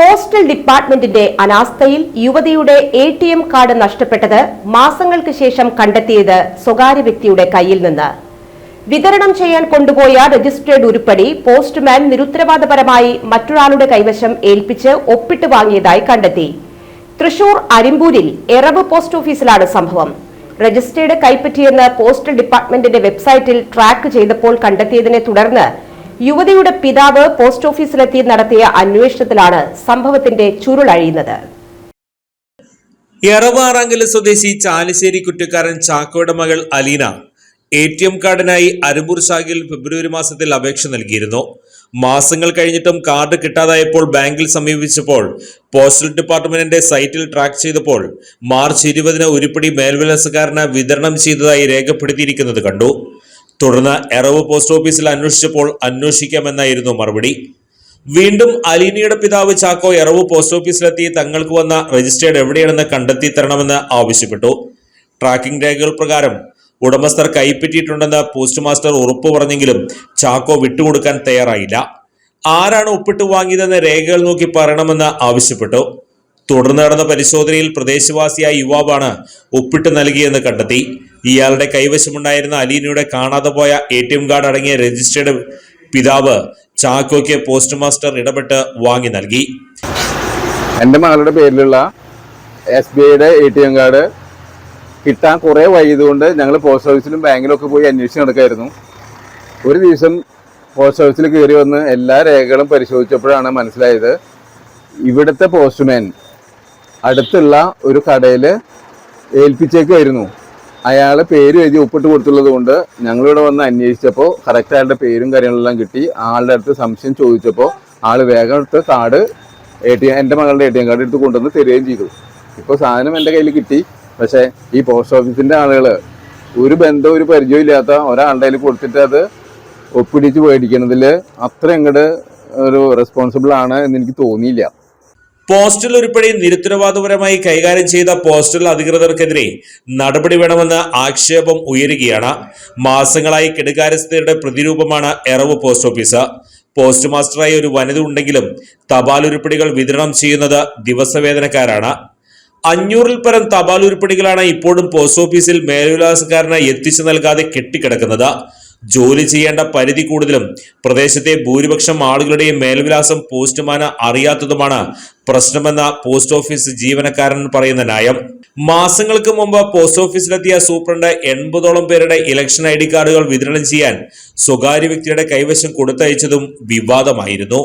Postal ഡിപ്പാർട്ട്മെന്റിന്റെ അനാസ്ഥയിൽ യുവതിയുടെ A T M card നഷ്ടപ്പെട്ടത് മാസങ്ങൾക്ക് ശേഷം കണ്ടെത്തിയത് സ്വകാര്യ വ്യക്തിയുടെ കയ്യിൽ നിന്ന്. വിതരണം ചെയ്യാൻ കൊണ്ടുപോയ രജിസ്ട്രേഡ് ഉരുപ്പടി പോസ്റ്റ്മാൻ നിരുത്തരവാദപരമായി മറ്റൊരാളുടെ കൈവശം ഏൽപ്പിച്ച് ഒപ്പിട്ട് വാങ്ങിയതായി കണ്ടെത്തി. തൃശൂർ അരിമ്പൂരിൽ എറവ് പോസ്റ്റ് ഓഫീസിലാണ് സംഭവം. രജിസ്റ്റേർഡ് കൈപ്പറ്റിയെന്ന് പോസ്റ്റൽ ഡിപ്പാർട്ട്മെന്റിന്റെ വെബ്സൈറ്റിൽ ട്രാക്ക് ചെയ്തപ്പോൾ കണ്ടെത്തിയതിനെ തുടർന്ന് യുവതിയുടെ പിതാവ് പോസ്റ്റ് ഓഫീസിലെത്തി നടത്തിയ അന്വേഷണത്തിലാണ് സംഭവത്തിന്റെ ചുരുളഴിയുന്നത് എറവാറാങ്കൽ സ്വദേശി ചാലിശ്ശേരി കുറ്റക്കാരൻ ചാക്കോയുടെ മകൾ അലീന എ ടി എം കാർഡിനായി അരുമ്പൂർ ശാഖയിൽ ഫെബ്രുവരി മാസത്തിൽ അപേക്ഷ നൽകിയിരുന്നു. മാസങ്ങൾ കഴിഞ്ഞിട്ടും കാർഡ് കിട്ടാതായപ്പോൾ ബാങ്കിൽ സമീപിച്ചപ്പോൾ പോസ്റ്റൽ ഡിപ്പാർട്ട്മെന്റിന്റെ സൈറ്റിൽ ട്രാക്ക് ചെയ്തപ്പോൾ മാർച്ച് ഇരുപതിന് ഉരുപ്പടി മേൽവിലാസക്കാരന് വിതരണം ചെയ്തതായി രേഖപ്പെടുത്തിയിരിക്കുന്നത് കണ്ടു. തുടർന്ന് എറവ് പോസ്റ്റ് ഓഫീസിൽ അന്വേഷിച്ചപ്പോൾ അന്വേഷിക്കാമെന്നായിരുന്നു മറുപടി. വീണ്ടും അലീനയുടെ പിതാവ് ചാക്കോ എറവ് പോസ്റ്റ് ഓഫീസിലെത്തി തങ്ങൾക്ക് വന്ന രജിസ്റ്റേർഡ് എവിടെയാണെന്ന് കണ്ടെത്തി തരണമെന്ന് ആവശ്യപ്പെട്ടു. ട്രാക്കിംഗ് രേഖകൾ പ്രകാരം ഉടമസ്ഥർ കൈപ്പറ്റിയിട്ടുണ്ടെന്ന് പോസ്റ്റ് മാസ്റ്റർ ഉറപ്പു പറഞ്ഞെങ്കിലും ചാക്കോ വിട്ടുകൊടുക്കാൻ തയ്യാറായില്ല. ആരാണ് ഒപ്പിട്ട് വാങ്ങിയതെന്ന് രേഖകൾ നോക്കി പറയണമെന്ന് ആവശ്യപ്പെട്ടു. തുടർന്ന് നടന്ന പരിശോധനയിൽ പ്രദേശവാസിയായ യുവാവാണ് ഒപ്പിട്ട് നൽകിയെന്ന് കണ്ടെത്തി. ഇയാളുടെ കൈവശമുണ്ടായിരുന്ന അലീനയുടെ കാണാതെ പോയ എ ടി എം കാർഡ് അടങ്ങിയ രജിസ്റ്റേർഡ് പിതാവ് ചാക്കോയ്ക്ക് പോസ്റ്റ് മാസ്റ്റർ ഇടപെട്ട് വാങ്ങി നൽകി. എന്റെ മകളുടെ പേരിലുള്ള എസ് ബി ഐയുടെ എ ടി എം കാർഡ് കിട്ടാൻ കുറെ വൈകിയതുകൊണ്ട് ഞങ്ങൾ പോസ്റ്റ് ഓഫീസിലും ബാങ്കിലും ഒക്കെ പോയി അന്വേഷിച്ച് നടക്കായിരുന്നു. ഒരു ദിവസം പോസ്റ്റ് ഓഫീസിൽ കയറി വന്ന് എല്ലാ രേഖകളും പരിശോധിച്ചപ്പോഴാണ് മനസ്സിലായത് ഇവിടുത്തെ പോസ്റ്റ്മാൻ അടുത്തുള്ള ഒരു കടയിൽ ഏൽപ്പിച്ചേക്കുമായിരുന്നു അയാൾ പേര് എഴുതി ഒപ്പിട്ട് കൊടുത്തുള്ളത് കൊണ്ട് ഞങ്ങളിവിടെ വന്ന് അന്വേഷിച്ചപ്പോൾ കറക്റ്റ് അയാളുടെ പേരും കാര്യങ്ങളെല്ലാം കിട്ടി. ആളുടെ അടുത്ത് സംശയം ചോദിച്ചപ്പോൾ ആൾ വേഗം എടുത്ത് കാർഡ് എ ടി എം എന്റെ മകളുടെ എ ടി എം കാർഡ് എടുത്ത് കൊണ്ടുവന്ന് തരികയും ചെയ്തു. ഇപ്പോൾ സാധനം എന്റെ കയ്യിൽ കിട്ടി. പക്ഷേ ഈ പോസ്റ്റ് ഓഫീസിന്റെ ആളുകൾ ഒരു ബന്ധവും ഒരു പരിചയവും ഇല്ലാത്ത ഒരാളുടെ കയ്യിൽ കൊടുത്തിട്ട് അത് ഒപ്പിടിച്ച് മേടിക്കുന്നതിൽ അത്ര അങ്ങോട്ട് ഒരു റെസ്പോൺസിബിൾ ആണ് എന്ന് എനിക്ക് തോന്നിയില്ല. പോസ്റ്റൽ ഉരുപ്പടി നിരുത്തരവാദപരമായി കൈകാര്യം ചെയ്ത പോസ്റ്റൽ അധികൃതർക്കെതിരെ നടപടി വേണമെന്ന് ആക്ഷേപം ഉയരുകയാണ്. മാസങ്ങളായി കെടുകാര്യസ്ഥതയുടെ പ്രതിരൂപമാണ് എറവ് പോസ്റ്റ് ഓഫീസ്. പോസ്റ്റ് മാസ്റ്ററായി ഒരു വനിത ഉണ്ടെങ്കിലും തപാൽ ഉരുപ്പടികൾ വിതരണം ചെയ്യുന്നത് ദിവസവേതനക്കാരാണ്. അഞ്ഞൂറിൽ പരം തപാൽ ഉരുപ്പടികളാണ് ഇപ്പോഴും പോസ്റ്റ് ഓഫീസിൽ മേൽവിലാസക്കാരന് എത്തിച്ചു നൽകാതെ കെട്ടിക്കിടക്കുന്നത്. ജോലി ചെയ്യേണ്ട പരിധി കൂടുതലും പ്രദേശത്തെ ഭൂരിപക്ഷം ആളുകളുടെയും മേൽവിലാസം പോസ്റ്റുമാന അറിയാത്തതുമാണ് പ്രശ്നമെന്ന പോസ്റ്റ് ഓഫീസ് ജീവനക്കാരൻ പറയുന്ന ന്യായം. മാസങ്ങൾക്ക് മുമ്പ് പോസ്റ്റ് ഓഫീസിലെത്തിയ സൂപ്രണ്ട് എൺപതോളം പേരുടെ ഇലക്ഷൻ ഐ ഡി കാർഡുകൾ വിതരണം ചെയ്യാൻ സ്വകാര്യ വ്യക്തിയുടെ കൈവശം കൊടുത്തയച്ചതും വിവാദമായിരുന്നു.